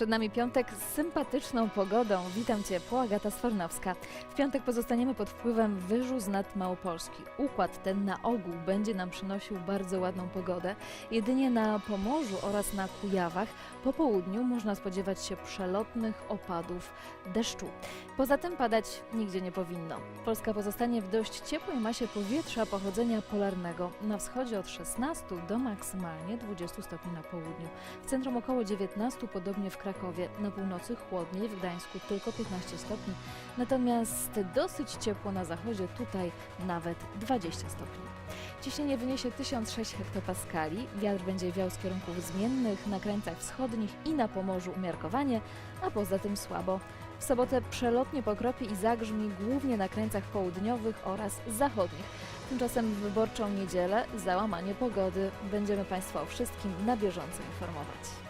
Przed nami piątek z sympatyczną pogodą. Witam Cię, Agata Sfornowska. W piątek pozostaniemy pod wpływem wyżu z nad Małopolski. Układ ten na ogół będzie nam przynosił bardzo ładną pogodę. Jedynie na Pomorzu oraz na Kujawach po południu można spodziewać się przelotnych opadów deszczu. Poza tym padać nigdzie nie powinno. Polska pozostanie w dość ciepłej masie powietrza pochodzenia polarnego. Na wschodzie od 16 do maksymalnie 20 stopni na południu. W centrum około 19, podobnie w Krakowie. Na północy chłodniej, w Gdańsku tylko 15 stopni. Natomiast dosyć ciepło na zachodzie, tutaj nawet 20 stopni. Ciśnienie wyniesie 1006 hektopaskali, wiatr będzie wiał z kierunków zmiennych na krańcach wschodnich i na Pomorzu umiarkowanie, a poza tym słabo. W sobotę przelotnie pokropi i zagrzmi głównie na krańcach południowych oraz zachodnich. Tymczasem w wyborczą niedzielę załamanie pogody. Będziemy Państwa o wszystkim na bieżąco informować.